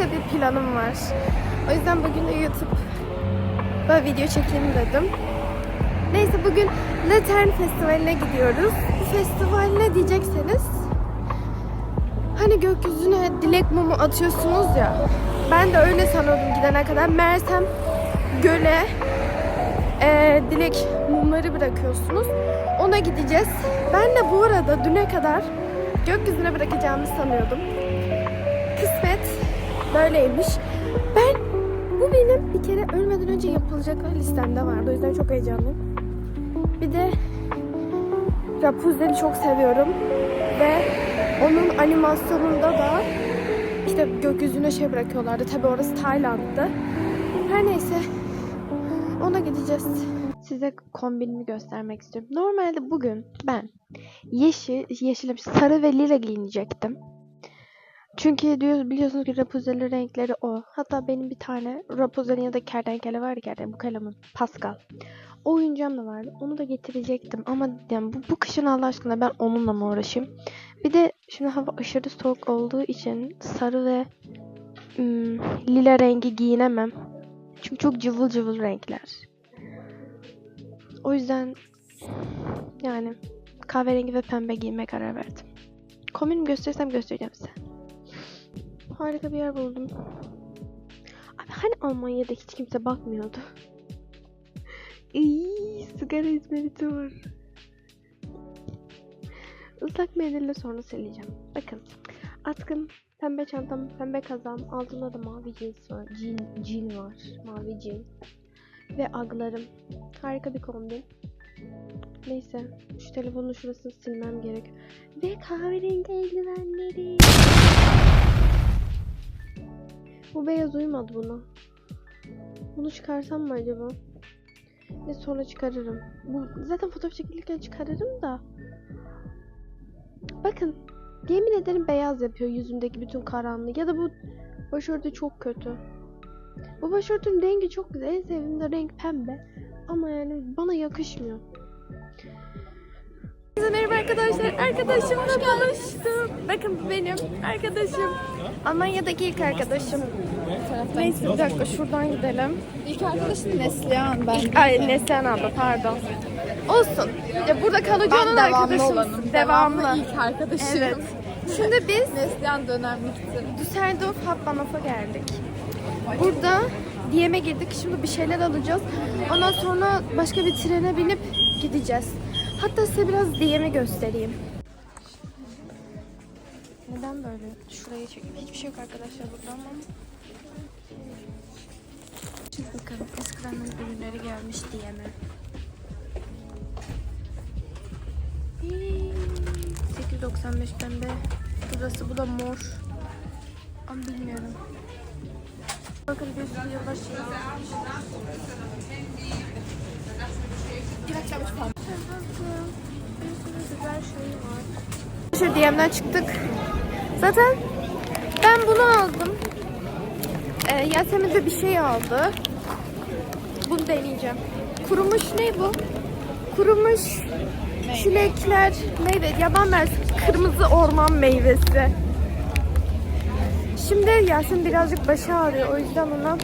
birlikte bir planım var. O yüzden bugün YouTube böyle video çekeyim dedim. Neyse bugün Latern Festivali'ne gidiyoruz. Bu festival ne diyecekseniz hani gökyüzüne dilek mumu atıyorsunuz ya. Ben de öyle sanıyordum gidene kadar. Meğersem göle eee, dilek mumları bırakıyorsunuz. Ona gideceğiz. Ben de bu arada düne kadar gökyüzüne bırakacağımı sanıyordum. Kısmet böyleymiş. Ben bu benim bir kere ölmeden önce yapılacaklar listemde vardı. O yüzden çok heyecanlıyım. Bir de Rapunzel'i çok seviyorum. Ve onun animasyonunda da işte gökyüzüne şey bırakıyorlardı. Tabi orası Tayland'dı. Her neyse ona gideceğiz. Size kombinimi göstermek istiyorum. Normalde bugün ben yeşil, yeşil sarı ve lila giyinecektim. Çünkü diyor, biliyorsunuz ki Rapunzel'in renkleri o. Hatta benim bir tane Rapunzel'in ya da kertenkele var ya bu kalemin Pascal. O oyuncağım da vardı. Onu da getirecektim ama yani bu, bu kışın Allah aşkına ben onunla mı uğraşayım? Bir de şimdi hava aşırı soğuk olduğu için sarı ve ım, lila rengi giyinemem. Çünkü çok cıvıl cıvıl renkler. O yüzden yani kahverengi ve pembe giymeye karar verdim. Kombinimi gösterirsem göstereceğim size. Harika bir yer buldum. Abi hani Almanya'da hiç kimse bakmıyordu. İyi, sigara izmariti var. Islak mendille sonra sileceğim. Bakın. Atkım, pembe çantam, pembe kazam, altında da mavi jeans var. Jean, jean var. Mavi jean. Ve aglarım. Harika bir kombin. Neyse. Şu telefonun şurasını silmem gerek. Ve kahverengi eldivenleri. Bu beyaz uymadı buna. Bunu çıkarsam mı acaba? Ve sonra çıkarırım. Bu, zaten fotoğraf çekilirken çıkarırım da. Bakın. Yemin ederim beyaz yapıyor yüzümdeki bütün karanlığı. Ya da bu başörtü çok kötü. Bu başörtünün rengi çok güzel. En sevdiğim de renk pembe. Ama yani bana yakışmıyor. Merhaba arkadaşlar. Arkadaşımla tanıştım. Bakın benim arkadaşım. Almanya'daki ilk arkadaşım. Neyse bir dakika şuradan gidelim. İlk arkadaşım Neslihan ben. İlk, ay Neslihan abla pardon. Olsun. Ya burada kalıcı Ben olan devamlı arkadaşım. olanım. Devamlı. Devamlı ilk arkadaşım. Evet. Şimdi biz Neslihan dönemlikti. Düsseldorf Hauptbahnhof'a geldik. Burada DM'e girdik. Şimdi bir şeyler alacağız. Ondan sonra başka bir trene binip gideceğiz. Hatta size biraz DM'i göstereyim. Neden böyle? Şurayı çekeyim. Hiçbir şey yok arkadaşlar burada ama. Şimdi bakın eskiden ürünleri gelmiş DM'e. Hii, 895 pembe. Burası bu da mor. Ama bilmiyorum. Bakın bir yavaş Şu DM'den çıktık. Zaten ben bunu aldım. Ee, Yasemin de bir şey aldı. Bunu deneyeceğim. Kurumuş ne bu? Kurumuş çilekler neydi? Yaban mersini kırmızı orman meyvesi. Şimdi Yasin birazcık başı ağrıyor. O yüzden ona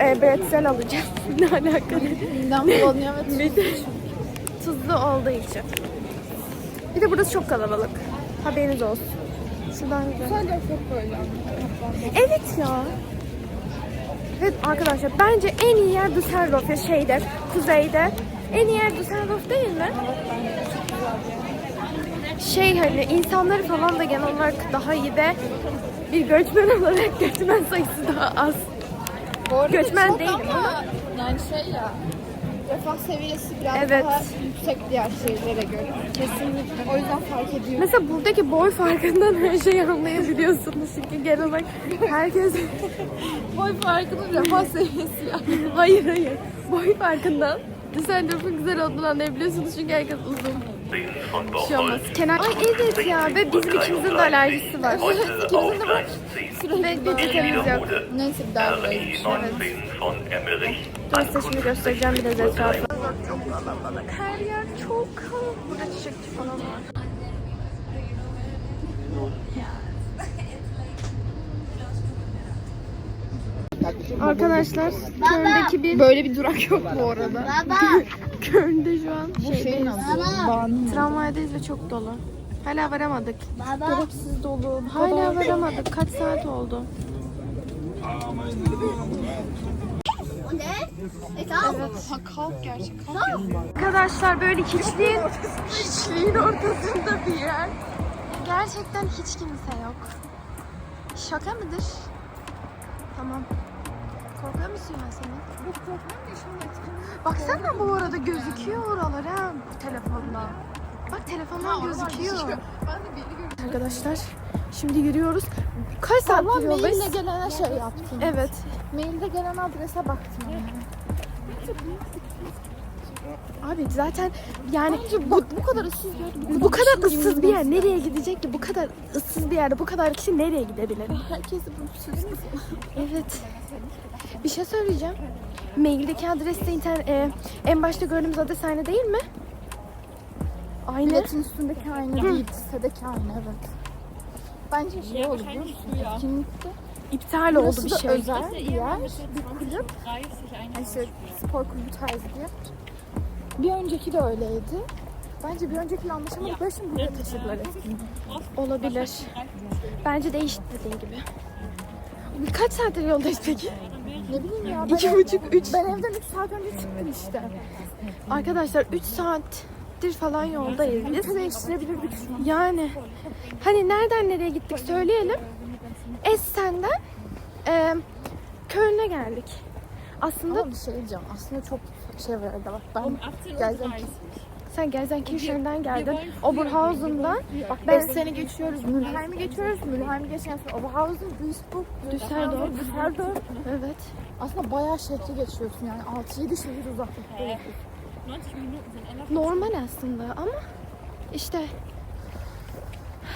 e, bretzel alacağız. ne alakalı? Midem bulanıyor ve Mide tuzlu olduğu için. Bir de burası çok kalabalık. Haberiniz olsun. Şuradan gidelim. Sadece çok böyle. Evet ya. Evet arkadaşlar bence en iyi yer Düsseldorf ya şeyde, kuzeyde. En iyi yer Düsseldorf değil mi? Şey hani insanları falan da genel olarak daha iyi de bir göçmen olarak göçmen sayısı daha az. Bu arada Göçmen çok değilim ama yani şey ya refah seviyesi biraz Evet. daha yüksek diğer şehirlere göre. Kesinlikle. O yüzden fark ediyor. Mesela buradaki boy farkından her şeyi anlayabiliyorsunuz. Çünkü genel olarak herkes... Boy farkının refah seviyesi yani. hayır hayır. Boy farkından Düsseldorf'un güzel olduğunu anlayabiliyorsunuz çünkü herkes uzun. Bir şey olmaz. Kenar... Ay evet ya ve bizim ikimizin de alerjisi var. İkimizin de var. ve peçetemiz yok. Neyse bir daha buraya Ben size şimdi göstereceğim biraz etrafı. Çok kalabalık. Her yer çok kalabalık. Burada çiçekçi falan var. Arkadaşlar Köln'deki bir Böyle bir durak yok bu arada. Köln'de şu an Bu şeyin adı. Tramvaydayız ve çok dolu. Hala varamadık. Gereksiz dolu. Hala varamadık. Kaç saat oldu? Evet. Ha kalk gerçek. Arkadaşlar böyle hiçliğin, hiçliğin ortasında bir yer. Gerçekten hiç kimse yok. Şaka mıdır? Tamam. Korkuyor musun Yasemin? Yok korkmam da şimdi etkinlik. Baksana bu arada gözüküyor oralar ha telefonla. Bak telefondan gözüküyor. Ben de biri gördüm. Arkadaşlar şimdi yürüyoruz. Kaç saat Ama yoldayız? maille gelene şey yaptım. Evet. Mailde gelen adrese baktım. Abi zaten yani Bence bu, bu kadar ıssız gördüm. bu kadar ıssız bir yer nereye gidecek ki? Bu kadar ıssız bir yerde bu kadar kişi nereye gidebilir? Herkes bu ıssız. Evet. Bir şey söyleyeceğim. Maildeki adres de internet, e, en başta gördüğümüz adres aynı değil mi? Aynı. Biletin üstündeki aynı değil. Sitedeki aynı evet. Bence şey oldu biliyor musun? Etkinlikte. İptal oldu Burası bir da şey. özel bir yer. Bir kulüp. Yani işte spor kulübü tarzı bir yer. Bir önceki de öyleydi. Bence bir öncekiyle anlaşamadık. Böyle şimdi buraya taşıdılar etkinliği. Olabilir. Bence değişti dediğin gibi. Kaç saattir yoldayız peki? Ne bileyim ya. Ben, İki buçuk, üç. ben evden 3 saat önce çıktım işte. Arkadaşlar 3 saattir falan yoldayız biz. Ülke değiştirebilirdik. Yani hani nereden nereye gittik söyleyelim. Essen'den e, Köln'e geldik. Aslında Ama bir şey diyeceğim. Aslında çok şey var orada bak. Ben geleceğim. Sen Gelsenkirchen'den geldin. Oberhausen'dan. Bak Ben- 5 sene geçiyoruz. Mülheim'i geçiyoruz. Mülheim'i geçen sonra Oberhausen, Duisburg, Düsseldorf. Düsseldorf. Evet. Aslında bayağı şehri geçiyorsun yani 6-7 şehir uzaklıkta. Normal aslında ama işte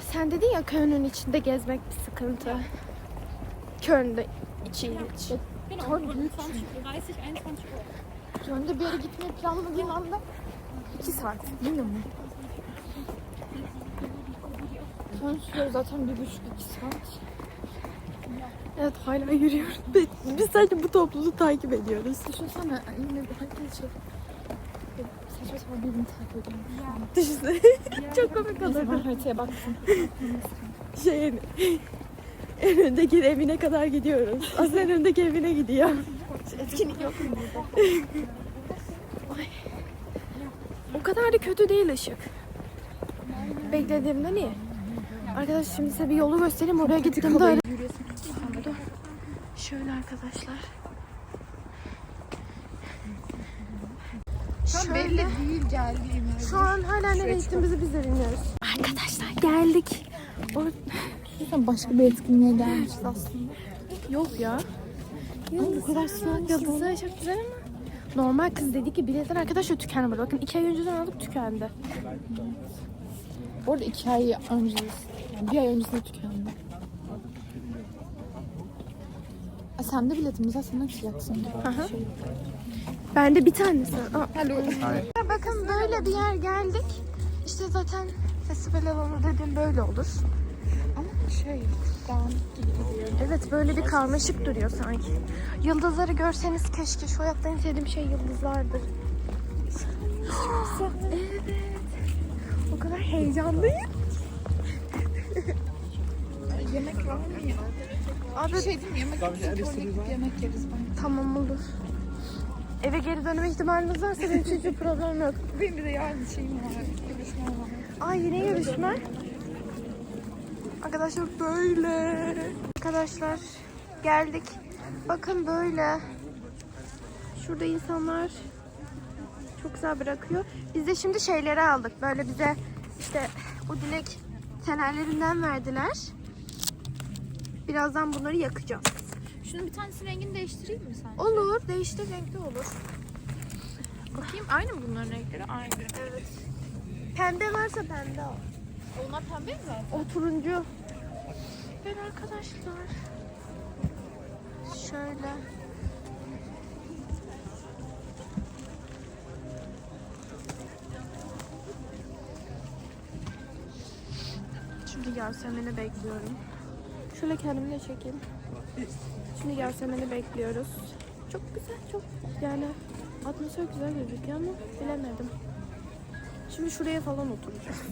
sen dedin ya Köln'ün içinde gezmek bir sıkıntı. Köln'de içi iç. Önde bir yere gitmeyi planladığım anda 2 saat bilmiyorum. Son süre zaten bir buçuk iki saat. Evet hala yürüyoruz. Biz- Biz sadece bu topluluğu takip ediyoruz. Düşünsene yine bir herkes şey saçma sapan birbirini takip ediyormuş. Düşünsene. Çok komik olurdu. ben haritaya baktım. Şeyin en öndeki evine kadar gidiyoruz. Aslında en öndeki evine gidiyor. Etkinlik yok mu burada? O kadar da kötü değil ışık. Beklediğimden iyi. Arkadaş şimdi size bir yolu göstereyim. Oraya gittiğimde öyle... Şöyle arkadaşlar. Şöyle. değil geldiğim Şu an hala nereye gittiğimizi biz de bilmiyoruz. Arkadaşlar geldik. O... Sen başka bir etkinliğe gelmişiz aslında. Yok ya. Ama bu kadar soğuk Yıldızlar çok güzel ama. Normal kız dedi ki biletler arkadaşlar tükendi burada. Bakın iki ay önceden aldık tükendi. Bu arada iki ay önce, yani bir ay öncesinde tükendi. E sen de biletimizi aslında açacaksın. Aha. Şey. Bende bir tanesi. Aa. Hello. Bakın böyle bir yer geldik. İşte zaten festival alanı dediğim böyle olur. Şey, dağınık gibi duruyor. Evet böyle bir karmaşık duruyor sanki. Yıldızları görseniz keşke. Şu hayatta en sevdiğim şey yıldızlardır. evet. O kadar heyecanlıyım. Yemek var mı ya? Abi Bir şey değil mi? Yemek gidip yemek yeriz ben. tamam olur. Eve geri dönme ihtimaliniz varsa benim için hiçbir problem yok. Benim bir de yarın şeyim var. Görüşmem var. Ay yine yarışma. Arkadaşlar böyle. Arkadaşlar geldik. Bakın böyle. Şurada insanlar çok güzel bırakıyor. Biz de şimdi şeyleri aldık. Böyle bize işte o dilek fenerlerinden verdiler. Birazdan bunları yakacağız. Şunun bir tanesi rengini değiştireyim mi sen? Olur. Değiştir renkli olur. Bakayım aynı mı bunların renkleri? Aynı. Evet. Pembe varsa pembe al. Onlar pembe mi zaten? O turuncu. Ben arkadaşlar. Şöyle. Şimdi Yasemin'i bekliyorum. Şöyle kendimi de çekeyim. Şimdi Yasemin'i bekliyoruz. Çok güzel, çok yani atmosfer güzel gözüküyor ama bilemedim. Şimdi şuraya falan oturacağız.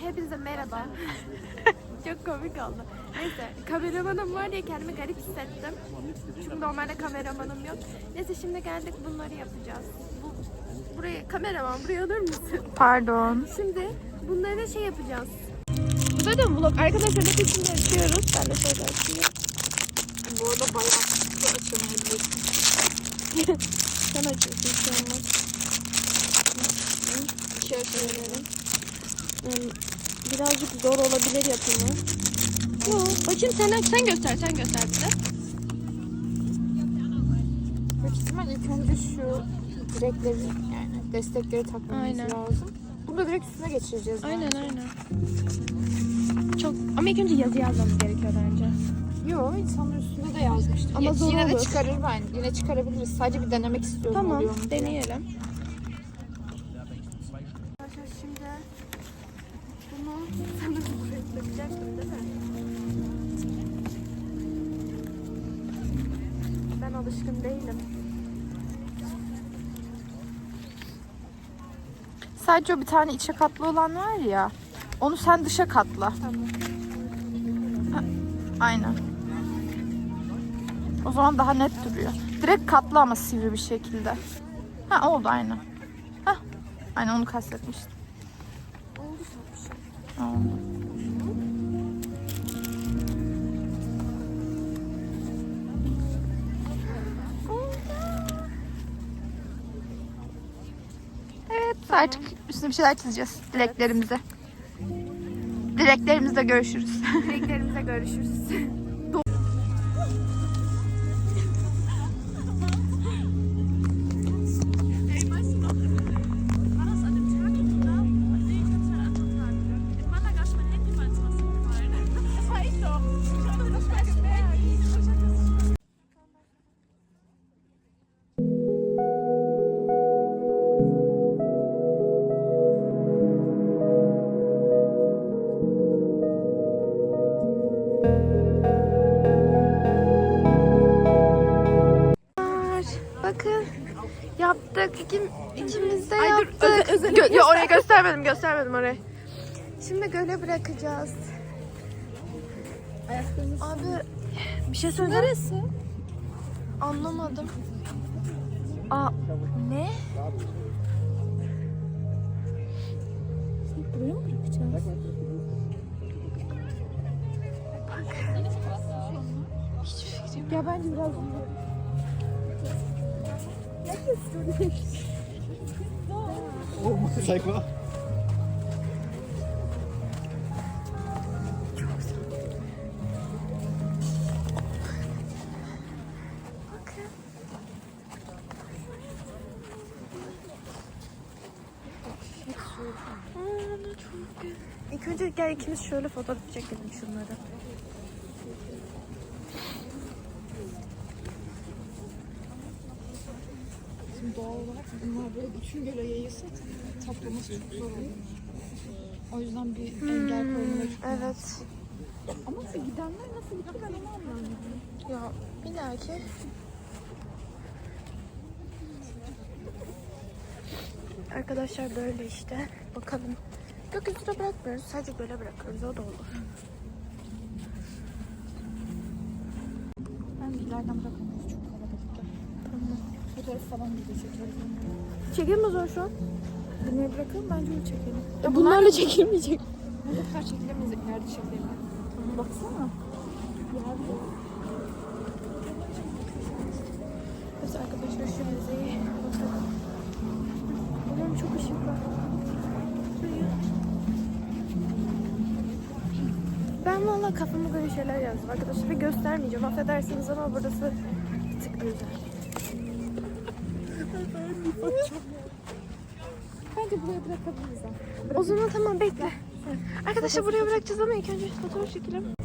Hepinize merhaba. çok komik oldu. Neyse kameramanım var diye kendimi garip hissettim. Çünkü normalde kameramanım yok. Neyse şimdi geldik bunları yapacağız. Bu, buraya kameraman buraya alır mısın? Pardon. Şimdi bunları şey yapacağız. Bu da vlog. Arkadaşlar ne içinde açıyoruz. Ben de şöyle açayım. Bu arada bayağı su açamayabilirsin. Sen açıyorsun şu an. Şöyle söyleyelim. Hmm, Birazcık zor olabilir yapımı. Yo, bakayım sen sen göster, sen göster bize. Büyük ihtimal ilk önce şu direkleri yani destekleri takmamız Aynen. lazım. Bunu da direkt üstüne geçireceğiz. Aynen aynen. Çok ama ilk önce yazı yazmamız gerekiyor bence. Yo insanlar üstünde de yazmıştı. Ama Ya- zor yine de olur. çıkarır ben. Yine çıkarabiliriz. Sadece bir denemek istiyorum Tamam, oluyor mu diye. deneyelim. Arkadaşlar şimdi bunu sanırım buraya takacaktım değil mi? Ben alışkın değilim. Sadece o bir tane içe katlı olan var ya. Onu sen dışa katla. Tamam. Ha, aynen. O zaman daha net duruyor. Direkt katla ama sivri bir şekilde. Ha oldu aynen. Ha, aynen onu kastetmiştim. Oldu Evet artık üstüne bir şeyler çizeceğiz dileklerimize. Dileklerimizde görüşürüz. Dileklerimize görüşürüz. göstermedim, göstermedim orayı. Şimdi göle bırakacağız. Abi bir şey söyleyeceğim. Neresi? Anlamadım. Aa ne? Buraya mı bırakacağız? Ya bence biraz Zeig mal. İlk önce gel ikimiz şöyle fotoğraf çekelim şunları. Şimdi doğal olarak bunlar böyle bütün göle yayılsa toplaması çok zor olur. O yüzden bir engel koymaları çok Evet. Ama gidenler nasıl gitti ben onu anlamıyorum. Ya illa ki. Arkadaşlar böyle işte. Bakalım. Gökyüzüne bırakmıyoruz. Sadece göle bırakıyoruz. O da olur. Ben de ileriden bırakamıyoruz çok kalabalıkta. Tamam. Fotoğraf falan video çekeriz. Çekelim o şu an. Bunları bırakalım bence öyle çekelim. Ya bunlarla çekilmeyecek. Burada kadar çekilemeyiz ileride çekelim. Baksana. Biz arkadaşlar şu müzeyi bakalım. Umarım çok ışık var. Valla kafama göre şeyler yazdım arkadaşlar ve göstermeyeceğim. Affedersiniz ama burası bir tık özel. Bence buraya bırakabiliriz. O zaman tamam bekle. Arkadaşlar buraya bırakacağız ama ilk önce fotoğraf çekelim.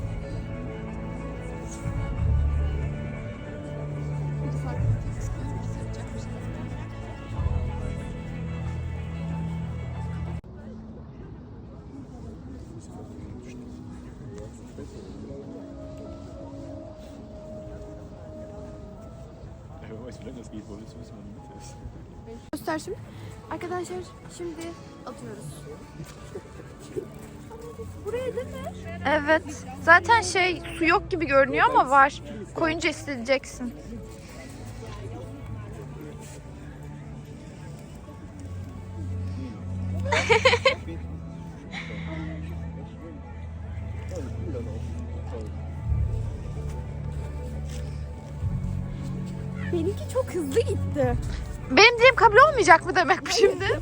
Göster şimdi. Arkadaşlar şimdi atıyoruz. Buraya değil mi? Evet. Zaten şey su yok gibi görünüyor ama var. Koyunca hissedeceksin. Benimki çok hızlı gitti. Benim dileğim kabul olmayacak mı demek bu şimdi?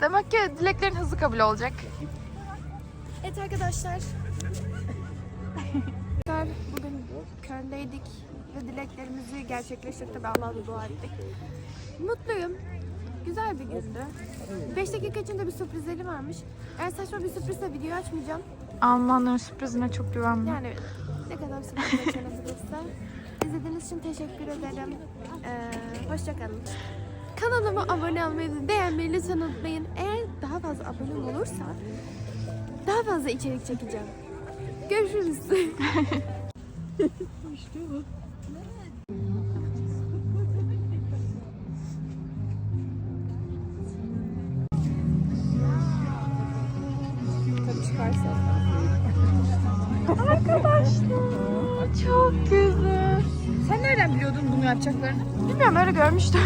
Demek ki dileklerin hızlı kabul olacak. Evet arkadaşlar. Bugün Köln'deydik ve dileklerimizi gerçekleştirdik ve Allah'a dua ettik. Mutluyum. Güzel bir gündü. 5 dakika içinde bir sürprizleri varmış. Eğer saçma bir sürprizse video açmayacağım. Almanların sürprizine çok güvenme. Yani ne kadar sürpriz açılabilirse. İzlediğiniz için teşekkür ederim. Ee, Hoşçakalın. Kanalıma abone olmayı ve beğenmeyi lütfen unutmayın. Eğer daha fazla abone olursa daha fazla içerik çekeceğim. Görüşürüz. Çok güzel. Sen nereden biliyordun bunu yapacaklarını? Bilmiyorum öyle görmüştüm.